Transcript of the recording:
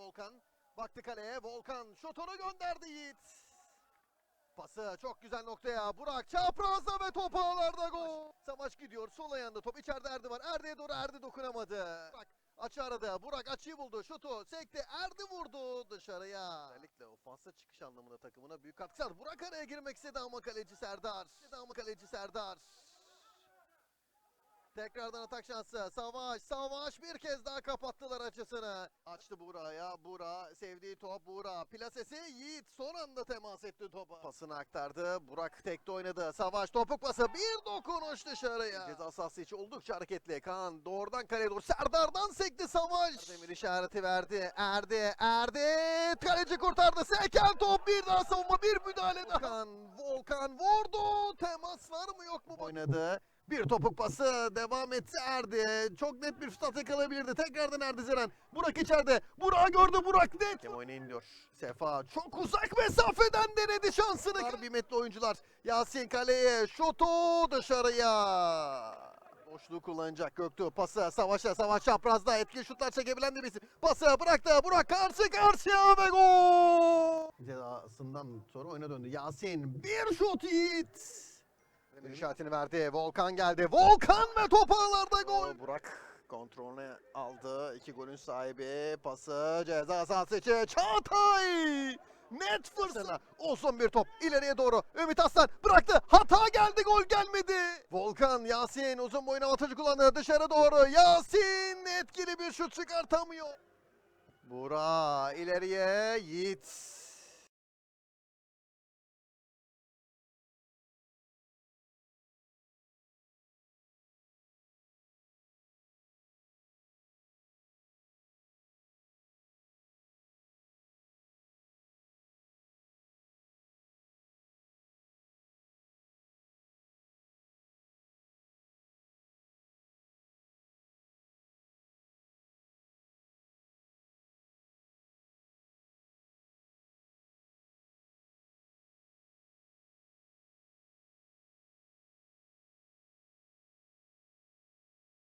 Volkan baktı kaleye. Volkan şutunu gönderdi Yiğit. Pası çok güzel noktaya. Burak çaprazda ve top ağlarda gol. Savaş gidiyor. Sol ayağında top. içeride Erdi var. Erdi'ye doğru Erdi dokunamadı. Burak açı aradı. Burak açıyı buldu. Şutu sekti. Erdi vurdu dışarıya. Özellikle ofansa çıkış anlamında takımına büyük katkı sağladı. Burak araya girmek istedi ama kaleci Serdar. Ama kaleci Serdar. Tekrardan atak şansı. Savaş, Savaş bir kez daha kapattılar açısını. Açtı Buğra'ya. Buğra sevdiği top Buğra. Plasesi Yiğit son anda temas etti topa. Pasını aktardı. Burak tekte oynadı. Savaş topuk pası. Bir dokunuş dışarıya. Ceza sahası içi oldukça hareketli. Kaan doğrudan kaleye doğru. Serdar'dan sekti Savaş. Demir işareti verdi. Erdi. Erdi. Kaleci kurtardı. Seken top. Bir daha savunma. Bir müdahale daha. Volkan, Volkan vurdu. Temas var mı yok mu? Oynadı. Bir topuk pası devam etti Erdi. Çok net bir fırsat yakalayabilirdi. Tekrardan Erdi Zeren. Burak içeride. Burak gördü Burak net. Kim oynayın diyor. Sefa çok uzak mesafeden denedi şansını. Bir metli oyuncular. Yasin kaleye. Şutu dışarıya. Boşluğu kullanacak Göktuğ. Pası savaşa savaş çaprazda etkili şutlar çekebilen de birisi. Pası bıraktı. Burak karşı karşıya ve gol. Cezasından sonra oyuna döndü. Yasin bir şut Yiğit. Demir işaretini verdi. Volkan geldi. Volkan ve top ağlarda gol. Burak kontrolünü aldı. İki golün sahibi. Pası ceza sahası içi. Çağatay. Net fırsat. Olsun bir top. ileriye doğru. Ümit Aslan bıraktı. Hata geldi. Gol gelmedi. Volkan Yasin uzun boyun avantajı kullandı. Dışarı doğru. Yasin etkili bir şut çıkartamıyor. Bura ileriye Yiğit.